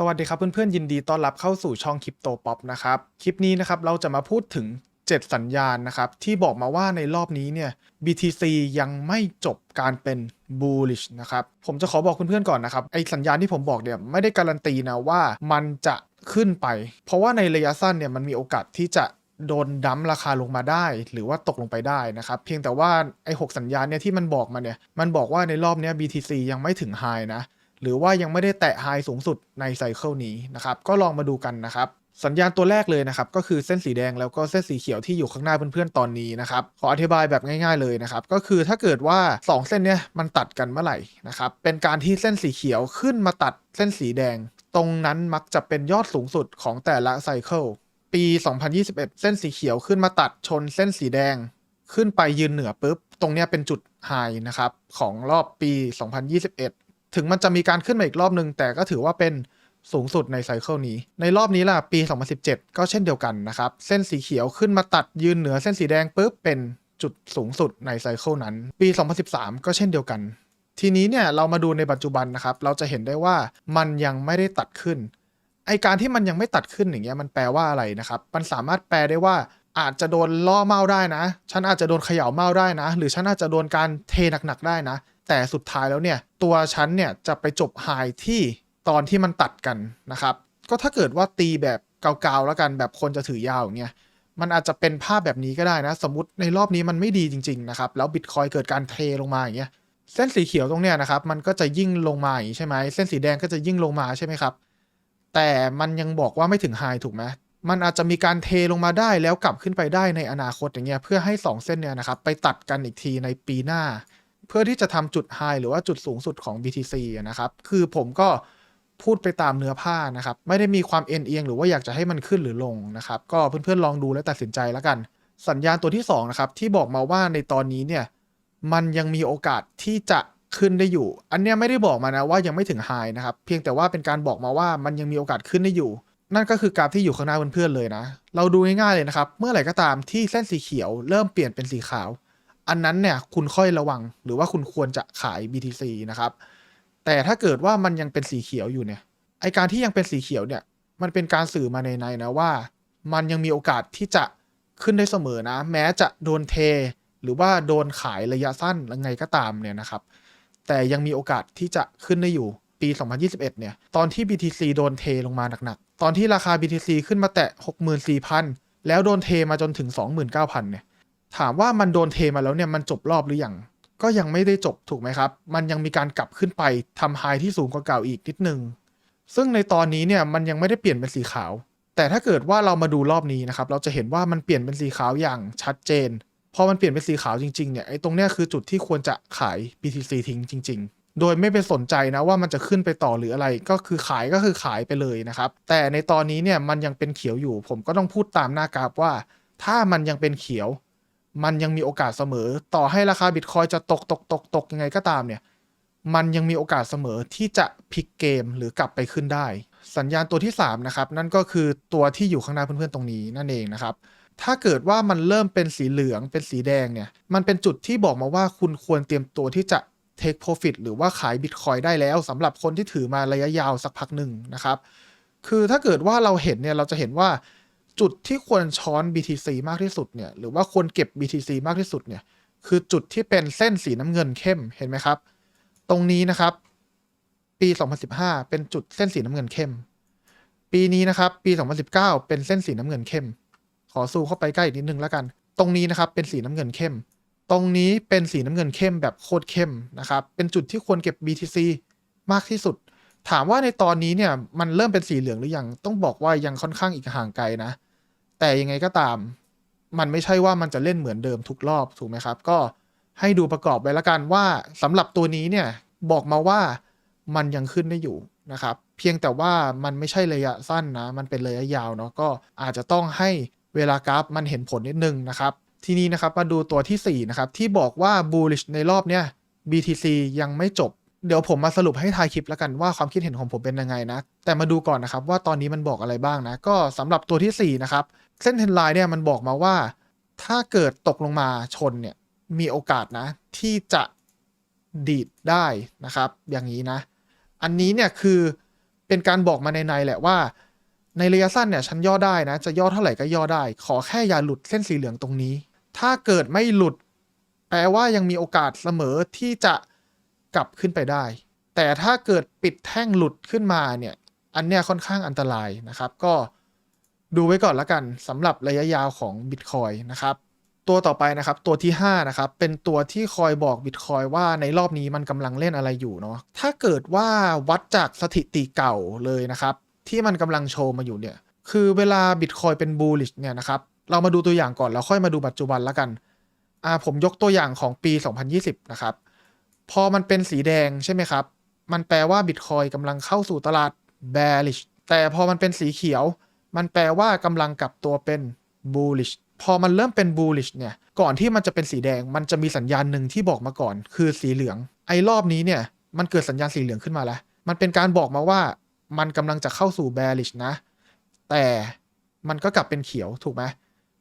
สวัสดีครับเพื่อนๆยินดีต้อนรับเข้าสู่ช่องคริปโตป๊อปนะครับคลิปนี้นะครับเราจะมาพูดถึง 7 สัญญาณนะครับที่บอกมาว่าในรอบนี้เนี่ย BTC ยังไม่จบการเป็น bullish นะครับผมจะขอบอกเพื่อนๆก่อนนะครับไอสัญญาณที่ผมบอกเนี่ยไม่ได้การันตีนะว่ามันจะขึ้นไป เพราะว่าในระยะสั้นเนี่ยมันมีโอกาสที่จะโดนดั้มราคาลงมาได้ หรือว่าตกลงไปได้นะครับเพียงแต่ว่าไอหกสัญญาณเนี่ยที่มันบอกมาเนี่ยมันบอกว่าในรอบนี้ BTC ยังไม่ถึง high นะ หรือว่ายังไม่ได้แตะไฮสูงสุดในไซเคิลนี้นะครับ ก็ลองมาดูกันนะครับ สัญญาณตัวแรกเลยนะครับ ก็คือเส้นสีแดงแล้วก็เส้นสีเขียวที่อยู่ข้างหน้าเพื่อนๆตอนนี้นะครับ ขออธิบายแบบง่ายๆเลยนะครับ ก็คือถ้าเกิดว่า 2 เส้นเนี้ยมันตัดกันเมื่อไหร่นะครับ เป็นการที่เส้นสีเขียวขึ้นมาตัดเส้นสีแดง ตรงนั้นมักจะเป็นยอดสูงสุดของแต่ละไซเคิลปี 2021 เส้นสีเขียวขึ้นมาตัดชนเส้นสีแดง ขึ้นไปยืนเหนือปุ๊บ ตรงเนี้ยเป็นจุดไฮนะครับของรอบปี 2021 ถึงมันจะมีการขึ้นมาอีกรอบนึง แต่ก็ถือว่าเป็นสูงสุดในไซเคิลนี้ ในรอบนี้ล่ะ ปี 2017 ก็เช่นเดียวกันนะครับ เส้นสีเขียวขึ้นมาตัดยืนเหนือเส้นสีแดงปุ๊บเป็นจุดสูงสุดในไซเคิลนั้น ปี 2013 ก็เช่นเดียวกัน ทีนี้เนี่ยเรามาดูในปัจจุบันนะครับ เราจะเห็นได้ว่ามันยังไม่ได้ตัดขึ้น ไอการที่มันยังไม่ตัดขึ้นอย่างเงี้ยมันแปลว่าอะไรนะครับ มันสามารถแปลได้ว่าอาจจะโดนล่อเมาได้นะ ฉันอาจจะโดนเขย่าเมาได้นะ หรือฉันอาจจะโดนการเทหนักๆได้นะ แต่สุดท้ายแล้วเนี่ย ตัวฉันเนี่ยจะไปจบไฮที่ตอนที่มันตัดกันนะครับ ก็ถ้าเกิดว่าตีแบบเกาๆแล้วกันแบบคนจะถือยาวอย่างเงี้ยมันอาจจะเป็นภาพแบบนี้ก็ได้นะ สมมติในรอบนี้มันไม่ดีจริง ๆ นะครับ แล้วบิตคอยเกิดการเทลงมาอย่างเงี้ยเส้นสีเขียวตรงเนี้ยนะครับ มันก็จะยิ่งลงมาอย่างนี้ใช่ไหมเส้นสีแดงก็จะยิ่งลงมาใช่ไหมครับ แต่มันยังบอกว่าไม่ถึงไฮถูกไหมมันอาจจะมีการเทลงมาได้แล้วกลับขึ้นไปได้ในอนาคตอย่างเงี้ยเพื่อให้ 2 เส้นเนี่ยนะครับไปตัดกันอีกทีในปีหน้า เพื่อที่จะทำจุดไฮหรือว่าจุดสูงสุดของ BTC นะครับ คือผมก็พูดไปตามเนื้อผ้านะครับ ไม่ได้มีความเอ็นเอียงหรือว่าอยากจะให้มันขึ้นหรือลงนะครับ ก็เพื่อนๆลองดูแล้วตัดสินใจแล้วกัน สัญญาณตัวที่สองนะครับที่บอกมาว่าในตอนนี้เนี่ยมันยังมีโอกาสที่จะขึ้นได้อยู่ อันเนี้ยไม่ได้บอกมานะว่ายังไม่ถึงไฮนะครับ เพียงแต่ว่าเป็นการบอกมาว่ามันยังมีโอกาสขึ้นได้อยู่ นั่นก็คือกราฟที่อยู่ข้างหน้าเพื่อนๆเลยนะ เราดูง่ายๆเลยนะครับ เมื่อไหร่ก็ตามที่เส้นสีเขียวเริ่มเปลี่ยนเป็นสีขาว อันนั้นเนี่ยคุณค่อยระวังหรือว่าคุณควรจะขาย BTC นะครับ แต่ถ้าเกิดว่ามันยังเป็นสีเขียวอยู่เนี่ยไอการที่ยังเป็นสีเขียวเนี่ย มันเป็นการสื่อมาในในนะว่า มันยังมีโอกาสที่จะขึ้นได้เสมอนะ แม้จะโดนเท หรือว่าโดนขายระยะสั้นยังไงก็ตามเนี่ยนะครับ แต่ยังมีโอกาสที่จะขึ้นได้อยู่ปี 2021 เนี่ย ตอนที่ BTC โดนเทลงมาหนักๆ ตอนที่ราคา BTC ขึ้นมาแตะ 64,000 แล้วโดนเทมาจนถึง 29,000 เนี่ย ถามว่ามันโดนเทมาแล้วเนี่ยมันจบรอบหรือยังก็ยังไม่ได้จบถูกไหมครับ มันยังมีการกลับขึ้นไปทำไฮที่สูงกว่าเก่าอีกนิดนึง ซึ่งในตอนนี้เนี่ยมันยังไม่ได้เปลี่ยนเป็นสีขาว แต่ถ้าเกิดว่าเรามาดูรอบนี้นะครับ เราจะเห็นว่ามันเปลี่ยนเป็นสีขาวอย่างชัดเจน พอมันเปลี่ยนเป็นสีขาวจริงๆเนี่ยไอ้ตรงเนี้ยคือจุดที่ควรจะขาย BTC ทิ้งจริง ๆ โดยไม่ไปสนใจนะว่ามันจะขึ้นไปต่อหรืออะไร ก็คือขายก็คือขายไปเลยนะครับ แต่ในตอนนี้เนี่ยมันยังเป็นเขียวอยู่ ผมก็ต้องพูดตามหน้ากราฟว่า ถ้ามันยังเป็นเขียว มันยังมีโอกาสเสมอ ต่อให้ราคาบิตคอยจะตกตกตกตกยังไงก็ตามเนี่ย มันยังมีโอกาสเสมอที่จะพลิกเกมหรือกลับไปขึ้นได้ สัญญาณตัวที่ 3 นะครับ นั่นก็คือตัวที่อยู่ข้างหน้าเพื่อนๆตรงนี้นั่นเองนะครับ ถ้าเกิดว่ามันเริ่มเป็นสีเหลืองเป็นสีแดงเนี่ย มันเป็นจุดที่บอกมาว่าคุณควรเตรียมตัวที่จะ take profit หรือว่าขายบิตคอยได้แล้วสำหรับคนที่ถือมาระยะยาวสักพักหนึ่งนะครับ คือถ้าเกิดว่าเราเห็นเนี่ยเราจะเห็นว่า จุดที่ควรช้อน BTC มากที่สุดเนี่ยหรือว่าควรเก็บ BTC มากที่สุดเนี่ยคือจุดที่เป็นเส้นสีน้ำเงินเข้มเห็นไหมครับ ตรงนี้นะครับ ปี 2015 เป็นจุดเส้นสีน้ำเงินเข้ม ปีนี้นะครับ ปี 2019 เป็นเส้นสีน้ำเงินเข้ม ขอซูมเข้าไปใกล้อีกนิดนึงแล้วกัน ตรงนี้นะครับเป็นสีน้ำเงินเข้ม ตรงนี้เป็นสีน้ำเงินเข้มแบบโคตรเข้มนะครับเป็นจุดที่ควรเก็บ BTC มากที่สุด ถามว่าในตอนนี้เนี่ยมันเริ่มเป็นสีเหลืองหรือยังต้องบอกว่ายังค่อนข้างอีกห่างไกลนะ แต่ยังไงก็ตาม มันไม่ใช่ว่ามันจะเล่นเหมือนเดิมทุกรอบถูกไหมครับ ก็ให้ดูประกอบไว้ละกันว่าสำหรับตัวนี้เนี่ยบอกมาว่ามันยังขึ้นได้อยู่นะครับ เพียงแต่ว่ามันไม่ใช่ระยะสั้นนะ มันเป็นระยะยาวเนาะก็อาจจะต้องให้เวลากราฟมันเห็นผลนิดนึงนะครับ ทีนี้นะครับมาดูตัวทีสี่4 นะครับ ที่บอกว่า bullish ในรอบเนี้ย BTC ยังไม่จบ เดี๋ยวผมมาสรุปให้ทายคลิปแล้วกันว่าความคิดเห็นของผมเป็นยังไงนะ แต่มาดูก่อนนะครับว่าตอนนี้มันบอกอะไรบ้างนะ ก็สำหรับตัวที่4นะครับ เส้นเทนไลน์เนี่ยมันบอกมาว่า ถ้าเกิดตกลงมาชนเนี่ยมีโอกาสนะ ที่จะดีดได้นะครับ อย่างนี้นะ อันนี้เนี่ยคือเป็นการบอกมาในในแหละว่า ในระยะสั้นเนี่ยฉันย่อได้นะ จะย่อเท่าไหร่ก็ย่อได้ ขอแค่อย่าหลุดเส้นสีเหลืองตรงนี้ ถ้าเกิดไม่หลุด แปลว่ายังมีโอกาสเสมอที่จะกลับขึ้นไปได้ แต่ถ้าเกิดปิดแท่งหลุดขึ้นมาเนี่ย อันเนี้ยค่อนข้างอันตรายนะครับ ก็ ดูไว้ก่อนละกันสำหรับระยะยาวของ Bitcoin นะครับ ตัวต่อไปนะครับ ตัวที่ 5 นะครับ เป็นตัวที่คอยบอก Bitcoin ว่าในรอบนี้มันกำลังเล่นอะไรอยู่เนาะถ้าเกิดว่าวัดจากสถิติเก่าเลยนะครับ ที่มันกำลังโชว์มาอยู่เนี่ย คือเวลา Bitcoin เป็น bullish เนี่ยนะครับ เรามาดูตัวอย่างก่อนแล้วค่อยมาดูปัจจุบันละกันอ่าผมยกตัวอย่างของปี 2020 นะครับ พอมันเป็นสีแดงใช่ไหมครับ มันแปลว่า Bitcoin กำลังเข้าสู่ตลาด bearish แต่พอมันเป็นสีเขียว มันแปลว่ากำลังกลับตัวเป็น bullish พอมันเริ่มเป็น bullish เนี่ย ก่อนที่มันจะเป็นสีแดง มันจะมีสัญญาณหนึ่งที่บอกมาก่อน คือสีเหลือง ไอ้รอบนี้เนี่ย มันเกิดสัญญาณสีเหลืองขึ้นมาแล้ว มันเป็นการบอกมาว่า มันกำลังจะเข้าสู่ bearish นะ แต่มันก็กลับเป็นเขียวถูกไหม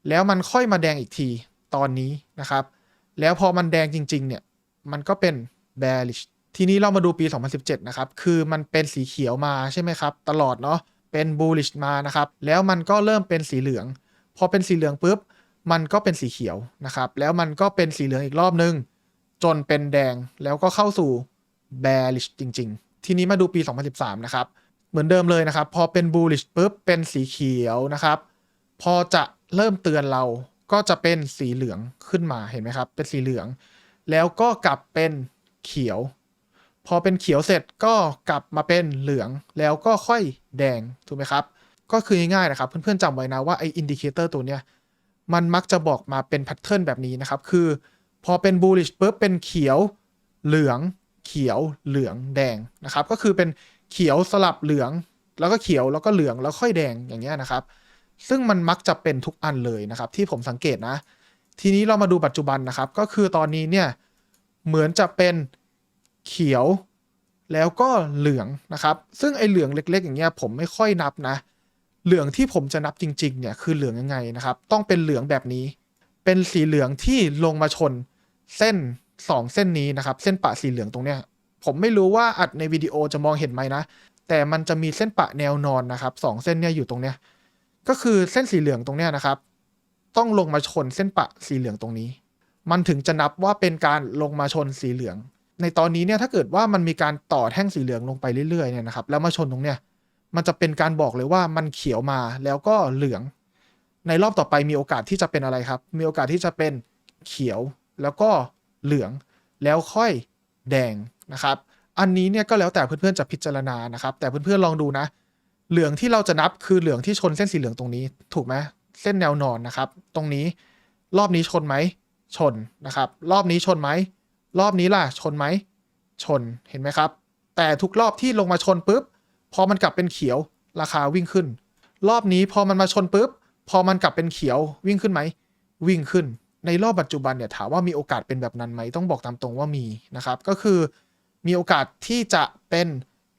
แล้วมันค่อยมาแดงอีกทีตอนนี้นะครับ แล้วพอมันแดงจริง ๆ เนี่ย มันก็เป็น bearish ทีนี้เรามาดูปี 2017 นะครับ คือมันเป็นสีเขียวมาใช่ไหมครับ ตลอดเนาะ เป็น bullish มานะครับแล้วมันก็เริ่มเป็นสีเหลือง พอเป็นสีเหลืองปุ๊บมันก็เป็นสีเขียวนะครับแล้วมันก็เป็นสีเหลืองอีกรอบนึง จนเป็นแดงแล้วก็เข้าสู่ bearish จริง ๆ ทีนี้มาดูปี 2013 นะครับ เหมือนเดิมเลยนะครับ พอเป็น bullish ปุ๊บเป็นสีเขียวนะครับ พอจะเริ่มเตือนเราก็จะเป็นสีเหลืองขึ้นมาเห็นไหมครับ เป็นสีเหลือง แล้วก็กลับเป็นเขียว พอเป็นเขียวเสร็จก็กลับมาเป็นเหลืองแล้วก็ค่อยแดงถูกไหมครับ ก็คือง่ายๆนะครับเพื่อนๆจำไว้นะว่าไออินดิเคเตอร์ตัวเนี้ยมันมักจะบอกมาเป็นแพทเทิร์นแบบนี้นะครับ คือพอเป็น bullish ปุ๊บเป็นเขียวเหลืองเขียวเหลืองแดงนะครับ ก็คือเป็นเขียวสลับเหลือง แล้วก็เขียวแล้วก็เหลืองแล้วค่อยแดงอย่างเงี้ยนะครับ ซึ่งมันมักจะเป็นทุกอันเลยนะครับ ที่ผมสังเกตนะ ทีนี้เรามาดูปัจจุบันนะครับ ก็คือตอนนี้เนี่ยเหมือนจะเป็น เขียวแล้วก็เหลืองนะครับ ซึ่งไอเหลืองเล็ก ๆ อย่างเงี้ยผมไม่ค่อยนับนะ เหลืองที่ผมจะนับจริงๆเนี่ยคือเหลืองยังไงนะครับ ต้องเป็นเหลืองแบบนี้ เป็นสีเหลืองที่ลงมาชนเส้นสองเส้นนี้นะครับ เส้นปะสีเหลืองตรงเนี้ย ผมไม่รู้ว่าอัดในวิดีโอจะมองเห็นไหมนะ แต่มันจะมีเส้นปะแนวนอนนะครับสองเส้นเนี่ยอยู่ตรงเนี้ย ก็คือเส้นสีเหลืองตรงเนี้ยนะครับ ต้องลงมาชนเส้นปะสีเหลืองตรงนี้ มันถึงจะนับว่าเป็นการลงมาชนสีเหลือง ในตอนนี้เนี่ยถ้าเกิดว่ามันมีการต่อแท่งสีเหลืองลงไปเรื่อยๆเนี่ยนะครับแล้วมาชนตรงเนี้ยมันจะเป็นการบอกเลยว่ามันเขียวมาแล้วก็เหลือง ในรอบต่อไปมีโอกาสที่จะเป็นอะไรครับ มีโอกาสที่จะเป็นเขียวแล้วก็เหลือง แล้วค่อยแดงนะครับ อันนี้เนี่ยก็แล้วแต่เพื่อนๆจะพิจารณานะครับ แต่เพื่อนๆลองดูนะ เหลืองที่เราจะนับคือเหลืองที่ชนเส้นสีเหลืองตรงนี้ ถูกไหมเส้นแนวนอนนะครับ ตรงนี้รอบนี้ชนไหมชนนะครับ รอบนี้ชนไหม รอบนี้ล่ะชนไหม ชนเห็นไหมครับ แต่ทุกรอบที่ลงมาชนปุ๊บ พอมันกลับเป็นเขียวราคาวิ่งขึ้น รอบนี้พอมันมาชนปุ๊บ พอมันกลับเป็นเขียววิ่งขึ้นไหม วิ่งขึ้น ในรอบปัจจุบันเนี่ยถามว่ามีโอกาสเป็นแบบนั้นไหมต้องบอกตามตรงว่ามีนะครับก็คือมีโอกาสที่จะเป็น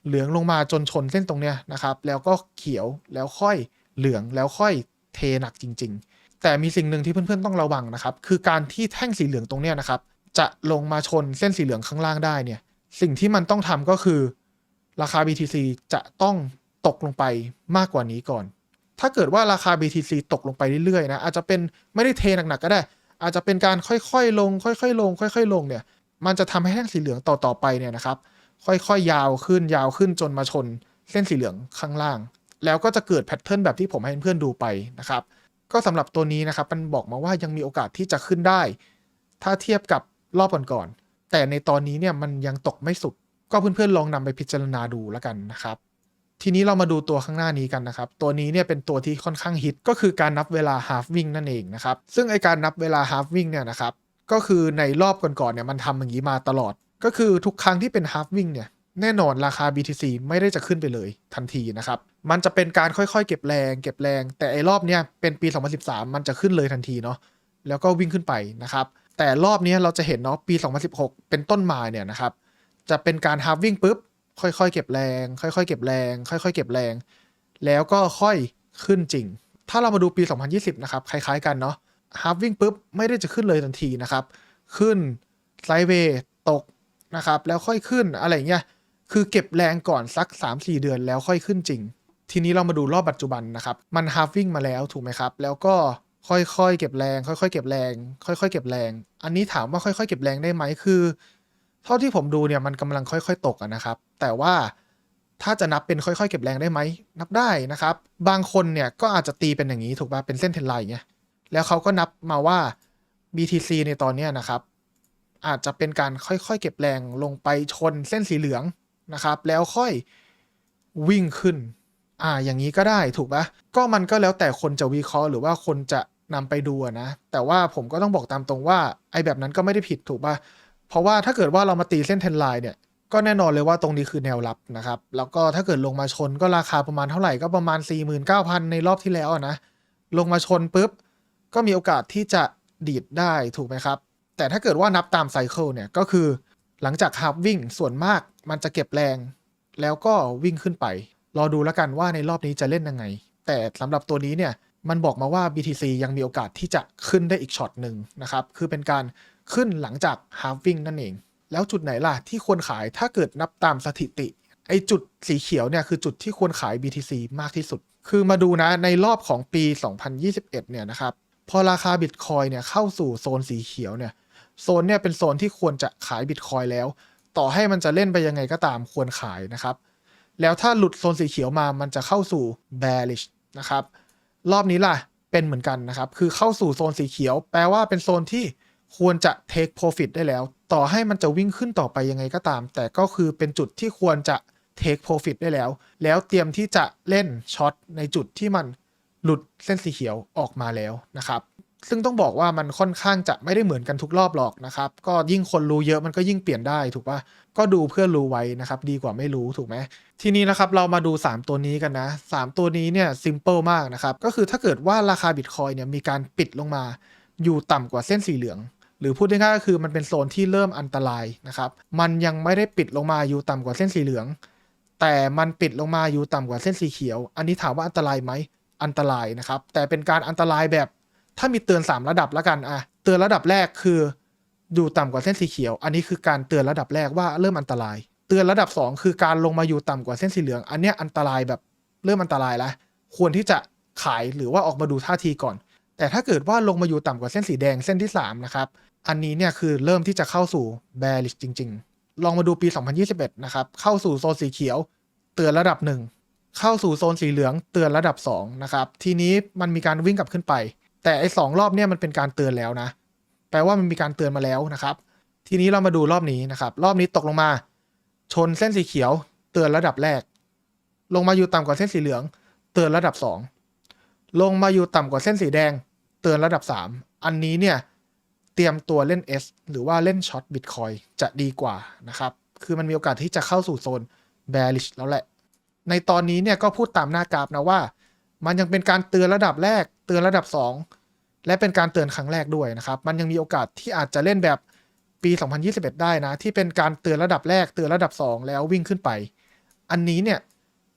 เหลืองลงมาจนชนเส้นตรงเนี้ยนะครับ แล้วก็เขียวแล้วค่อยเหลืองแล้วค่อยเทหนักจริง ๆ แต่มีสิ่งหนึ่งที่เพื่อนๆต้องระวังนะครับ คือการที่แท่งสีเหลืองตรงเนี้ยนะครับ จะลงมาชนเส้นสีเหลืองข้างล่างได้เนี่ย สิ่งที่มันต้องทำก็คือ ราคา BTC จะต้องตกลงไปมากกว่านี้ก่อน ถ้าเกิดว่าราคา BTC ตกลงไปเรื่อยๆนะอาจจะเป็นไม่ได้เทหนักๆก็ได้ อาจจะเป็นการค่อยๆลง ค่อยๆ ลง ค่อย ๆ ลงเนี่ย มันจะทำให้แท่งสีเหลืองต่อๆไปเนี่ยนะครับ ค่อยๆ ยาวขึ้นยาวขึ้นจนมาชน เส้นสีเหลืองข้างล่าง แล้วก็จะเกิดแพทเทิร์นแบบที่ผมให้เพื่อนดูไปนะครับ ก็สำหรับตัวนี้นะครับมันบอกมาว่ายังมีโอกาสที่จะขึ้นได้ ถ้าเทียบกับ รอบก่อนๆแต่ในตอนนี้เนี่ยมันยังตกไม่สุด ก็เพื่อนๆลองนำไปพิจารณาดูแล้วกันนะครับ ทีนี้เรามาดูตัวข้างหน้านี้กันนะครับ ตัวนี้เนี่ยเป็นตัวที่ค่อนข้างฮิตก็คือการนับเวลา half wing นั่นเองนะครับ ซึ่งไอการนับเวลา half wing เนี่ยนะครับก็คือในรอบก่อนๆเนี่ยมันทำอย่างนี้มาตลอด ก็คือทุกครั้งที่เป็น half wing เนี่ยแน่นอนราคา BTC ไม่ได้จะขึ้นไปเลยทันทีนะครับ มันจะเป็นการค่อยๆ เก็บแรง เก็บแรง แต่ไอ้รอบเนี้ยเป็นปี 2013 มันจะขึ้นเลยทันทีเนาะ แล้วก็วิ่งขึ้นไปนะครับ แต่รอบนี้เราจะเห็นเนาะปี 2016 เป็นต้นมาเนี่ยนะครับ จะเป็นการ half wing ปุ๊บ ค่อยๆ เก็บแรง ค่อยๆ เก็บแรง ค่อยๆ เก็บแรง แล้วก็ค่อยขึ้นจริง ถ้าเรามาดูปี 2020 นะครับ คล้ายๆ กันเนาะ half wing ปุ๊บ ไม่ได้จะขึ้นเลยทันทีนะครับ ขึ้นไซด์เวย์ตกนะครับ แล้วค่อยขึ้นอะไรเงี้ย คือเก็บแรงก่อนสัก 3-4 เดือนแล้วค่อยขึ้นจริง ทีนี้เรามาดูรอบปัจจุบันนะครับ มันฮาฟวิ่งมาแล้วถูกไหมครับ แล้วก็ ค่อยๆเก็บแรง ค่อยๆเก็บแรง ค่อยๆเก็บแรง อันนี้ถามว่าค่อยๆเก็บแรงได้ไหมคือ เท่าที่ผมดูเนี่ยมันกำลังค่อยๆตกอะนะครับ แต่ว่าถ้าจะนับเป็นค่อยๆเก็บแรงได้ไหมนับได้นะครับ บางคนเนี่ยก็อาจจะตีเป็นอย่างนี้ถูกป่ะเป็นเส้นเทรนไลน์เงี้ยแล้วเขาก็นับมาว่า BTC ในตอนนี้นะครับ อาจจะเป็นการค่อยๆเก็บแรงลงไปชนเส้นสีเหลืองนะครับ แล้วค่อยวิ่งขึ้น อ่า อย่างนี้ก็ได้ถูกปะก็มันก็แล้วแต่คนจะวิเคราะห์หรือว่าคนจะนำไปดูนะ แต่ว่าผมก็ต้องบอกตามตรงว่าไอ้แบบนั้นก็ไม่ได้ผิดถูกปะเพราะว่าถ้าเกิดว่าเรามาตีเส้นเทรนไลน์เนี่ยก็แน่นอนเลยว่าตรงนี้คือแนวรับนะครับ แล้วก็ถ้าเกิดลงมาชนก็ราคาประมาณเท่าไหร่ก็ประมาณ 49,000 ในรอบที่แล้วนะ ลงมาชนปุ๊บ ก็มีโอกาสที่จะดีดได้ถูกไหมครับ แต่ถ้าเกิดว่านับตามไซเคิลเนี่ยก็คือหลังจากฮาร์วิ่งส่วนมากมันจะเก็บแรง แล้วก็วิ่งขึ้นไป รอดูแล้วกันว่าในรอบนี้จะเล่นยังไง แต่สำหรับตัวนี้เนี่ยมันบอกมาว่า BTC ยังมีโอกาสที่จะขึ้นได้อีกช็อตหนึ่งนะครับ คือเป็นการขึ้นหลังจากฮาร์ฟวิ่งนั่นเอง แล้วจุดไหนล่ะที่ควรขายถ้าเกิดนับตามสถิติ ไอจุดสีเขียวเนี่ยคือจุดที่ควรขาย BTC มากที่สุด คือมาดูนะในรอบของปี 2021 เนี่ยนะครับ พอราคาบิตคอยเนี่ยเข้าสู่โซนสีเขียวเนี่ย โซนเนี่ยเป็นโซนที่ควรจะขายบิตคอยแล้ว ต่อให้มันจะเล่นไปยังไงก็ตามควรขายนะครับ แล้วถ้าหลุดโซนสีเขียวมามันจะเข้าสู่ bearish นะครับ รอบนี้ล่ะ เป็นเหมือนกันนะครับ คือเข้าสู่โซนสีเขียว แปลว่าเป็นโซนที่ควรจะ take profit ได้แล้ว ต่อให้มันจะวิ่งขึ้นต่อไปยังไงก็ตาม แต่ก็คือเป็นจุดที่ควรจะ take profit ได้แล้ว แล้วเตรียมที่จะเล่นช็อตในจุดที่มันหลุดเส้นสีเขียวออกมาแล้วนะครับ ซึ่งต้องบอกว่ามันค่อนข้างจะไม่ได้เหมือนกันทุกรอบหรอกนะครับ ก็ยิ่งคนรู้เยอะมันก็ยิ่งเปลี่ยนได้ถูกปะก็ดูเพื่อรู้ไว้นะครับ ดีกว่าไม่รู้ถูกไหมทีนี้นะครับเรามาดู 3 ตัวนี้กันนะ 3 ตัวนี้เนี่ยซิมเ l ิลมากนะครับ ก็คือถ้าเกิดว่าราคาบิตคอยเนี่ยมีการปิดลงมา อยู่ต่ำกว่าเส้นสีเหลือง หรือพูดง่ายๆก็คือมันเป็นโซนที่เริ่มอันตรายนะครับมันยังไม่ได้ปิดลงมาอยู่ต่ำกว่าเส้นสีเหลือง แต่มันปิดลงมาอยู่ต่ำกว่าเส้นสีเขียว อันนี้ถามว่าอันตรายไหมอันตรายนะครับแต่เป็นการอันตรายแบบ ถ้ามีเตือน 3 ระดับแล้วกันอะเตือนระดับแรกคืออยู่ต่ำกว่าเส้นสีเขียว อันนี้คือการเตือนระดับแรกว่าเริ่มอันตราย เตือนระดับ 2 คือการลงมาอยู่ต่ำกว่าเส้นสีเหลือง อันเนี้ยอันตรายแบบเริ่มอันตรายแล้วควรที่จะขายหรือว่าออกมาดูท่าทีก่อน แต่ถ้าเกิดว่าลงมาอยู่ต่ำกว่าเส้นสีแดงเส้นที่3นะครับอันนี้เนี่ยคือเริ่มที่จะเข้าสู่ bearish จริง ๆ ลองมาดูปี 2021 นะครับเข้าสู่โซนสีเขียว เตือนระดับ 1 เข้าสู่โซนสีเหลืองเตือนระดับ2นะครับทีนี้มันมีการวิ่งกลับขึ้นไป แต่ไอ้สองรอบเนี่ยมันเป็นการเตือนแล้วนะ แปลว่ามันมีการเตือนมาแล้วนะครับ ทีนี้เรามาดูรอบนี้นะครับ รอบนี้ตกลงมา ชนเส้นสีเขียว เตือนระดับแรก ลงมาอยู่ต่ำกว่าเส้นสีเหลือง เตือนระดับ 2 ลงมาอยู่ต่ำกว่าเส้นสีแดง เตือนระดับ 3 อันนี้เนี่ยเตรียมตัวเล่น S หรือว่าเล่นช็อตบิตคอยจะดีกว่านะครับ คือมันมีโอกาสที่จะเข้าสู่โซน bearish แล้วแหละ ในตอนนี้เนี่ยก็พูดตามหน้ากราฟนะว่า มันยังเป็นการเตือนระดับแรก เตือนระดับ 2 และเป็นการเตือนครั้งแรกด้วยนะครับ มันยังมีโอกาสที่อาจจะเล่นแบบปี 2021 ได้นะ ที่เป็นการเตือนระดับแรกเตือนระดับ 2 แล้ววิ่งขึ้นไป อันนี้เนี่ย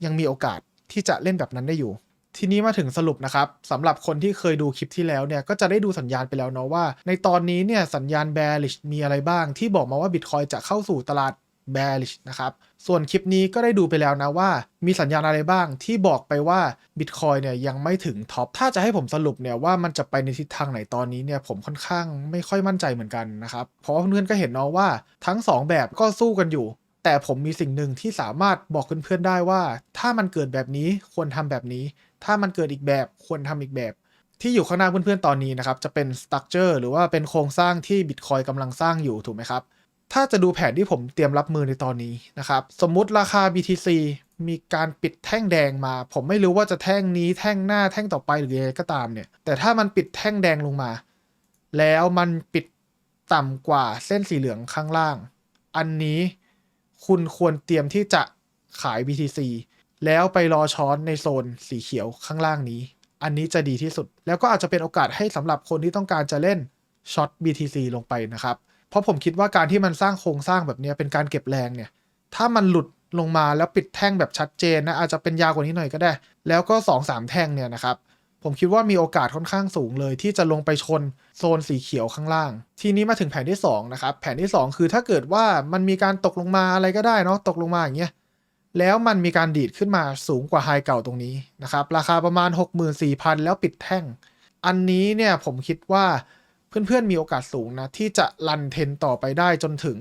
ยังมีโอกาสที่จะเล่นแบบนั้นได้อยู่ ทีนี้มาถึงสรุปนะครับสำหรับคนที่เคยดูคลิปที่แล้วเนี่ยก็จะได้ดูสัญญาณไปแล้วเนาะว่า ในตอนนี้เนี่ยสัญญาณ bearish มีอะไรบ้าง ที่บอกมาว่า Bitcoin จะเข้าสู่ตลาด bearish นะครับ ส่วนคลิปนี้ก็ได้ดูไปแล้วนะว่า มีสัญญาณอะไรบ้างที่บอกไปว่า Bitcoin เนี่ยยังไม่ถึงท็อป ถ้าจะให้ผมสรุปเนี่ยว่ามันจะไปในทิศทางไหนตอนนี้เนี่ยผมค่อนข้างไม่ค่อยมั่นใจเหมือนกันนะครับ เพราะว่าเพื่อนๆก็เห็นเนาะว่าทั้ง 2 แบบก็สู้กันอยู่ แต่ผมมีสิ่งหนึ่งที่สามารถบอกเพื่อนๆได้ว่า ถ้ามันเกิดแบบนี้ควรทำแบบนี้ ถ้ามันเกิดอีกแบบควรทำอีกแบบที่อยู่ข้างหน้าเพื่อนๆ ตอนนี้นะครับ จะเป็นสตั๊กเจอร์หรือว่าเป็นโครงสร้างที่ Bitcoin กำลังสร้างอยู่ถูกไหมครับ ถ้าจะดูแผนที่ผมเตรียมรับมือในตอนนี้นะครับ สมมุติราคา BTC มีการปิดแท่งแดงมา ผมไม่รู้ว่าจะแท่งนี้แท่งหน้าแท่งต่อไปหรือยังไงก็ตามเนี่ย แต่ถ้ามันปิดแท่งแดงลงมา แล้วมันปิดต่ำกว่าเส้นสีเหลืองข้างล่าง อันนี้คุณควรเตรียมที่จะขาย BTC แล้วไปรอช้อนในโซนสีเขียวข้างล่างนี้ อันนี้จะดีที่สุด แล้วก็อาจจะเป็นโอกาสให้สำหรับคนที่ต้องการจะเล่นช็อต BTC ลงไปนะครับ เพราะผมคิดว่าการที่มันสร้างโครงสร้างแบบนี้เป็นการเก็บแรงเนี่ย ถ้ามันหลุดลงมาแล้วปิดแท่งแบบชัดเจนนะอาจจะเป็นยาวกว่านี้หน่อยก็ได้ แล้วก็2อสามแท่งเนี่ยนะครับผมคิดว่ามีโอกาสค่อนข้างสูงเลย ที่จะลงไปชนโซนสีเขียวข้างล่าง ทีนี้มาถึงแผนที่2นะครับแผนที่ 2 คือถ้าเกิดว่ามันมีการตกลงมาอะไรก็ได้เนาะตกลงมาอย่างเงี้ยแล้วมันมีการดีดขึ้นมาสูงกว่าไฮเก่าตรงนี้นะครับราคาประมาณ 64,000 แล้วปิดแท่ง อันนี้เนี่ยผมคิดว่า เพื่อนๆมีโอกาสสูงนะ ที่จะรันเทนต่อไปได้จนถึง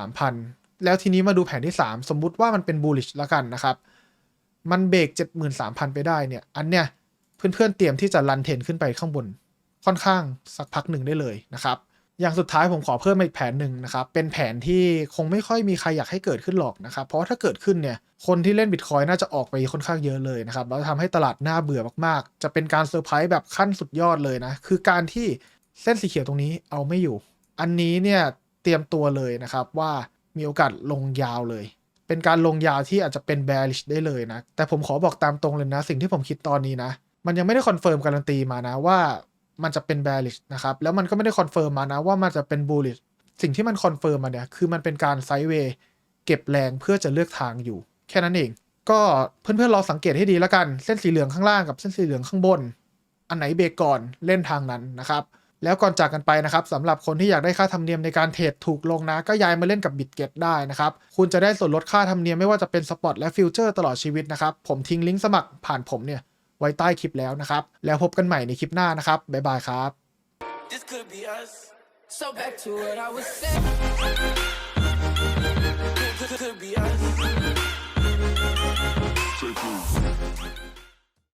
73,000 แล้วทีนี้มาดูแผนที่ 3 สมมุติว่ามันเป็นบูลิชละกันนะครับ มันเบรก73,000 ไปได้เนี่ย อันเนี้ยเพื่อนๆเตรียมที่จะรันเทนขึ้นไปข้างบนค่อนข้างสักพักหนึ่งได้เลยนะครับ อย่างสุดท้ายผมขอเพิ่มอีกแผนหนึ่งนะครับ เป็นแผนที่คงไม่ค่อยมีใครอยากให้เกิดขึ้นหรอกนะครับ เพราะถ้าเกิดขึ้นเนี่ย คนที่เล่นบิตคอยน่าจะออกไปค่อนข้างเยอะเลยนะครับ แล้วทำให้ตลาดน่าเบื่อมากๆ จะเป็นการเซอร์ไพรส์แบบขั้นสุดยอดเลยนะ คือการที่เส้นสีเขียวตรงนี้เอาไม่อยู่ อันนี้เนี่ยเตรียมตัวเลยนะครับว่ามีโอกาสลงยาวเลย เป็นการลงยาวที่อาจจะเป็น bearish ได้เลยนะ แต่ผมขอบอกตามตรงเลยนะ สิ่งที่ผมคิดตอนนี้นะ มันยังไม่ได้คอนเฟิร์มการันตีมานะว่า มันจะเป็น bearish นะครับ แล้วมันก็ไม่ได้คอนเฟิร์มมานะว่ามันจะเป็น bullish สิ่งที่มันคอนเฟิร์มมาเนี่ยคือมันเป็นการไซด์เวย์เก็บแรงเพื่อจะเลือกทางอยู่ แค่นั้นเอง ก็เพื่อนๆลองสังเกตให้ดีแล้วกัน เส้นสีเหลืองข้างล่างกับเส้นสีเหลืองข้างบน อันไหนเบรกก่อนเล่นทางนั้นนะครับแล้วก่อนจากกันไปนะครับสำหรับคนที่อยากได้ค่าธรรมเนียมในการเทรดถูกลงนะ ก็ย้ายมาเล่นกับบิตเกตได้นะครับ คุณจะได้ส่วนลดค่าธรรมเนียมไม่ว่าจะเป็นสปอตและฟิวเจอร์ตลอดชีวิตนะครับ ผมทิ้งลิงก์สมัครผ่านผมเนี่ย ไว้ใต้คลิปแล้วนะครับ แล้วพบกันใหม่ในคลิปหน้านะครับ บ๊ายบายครับ So back to what I was saying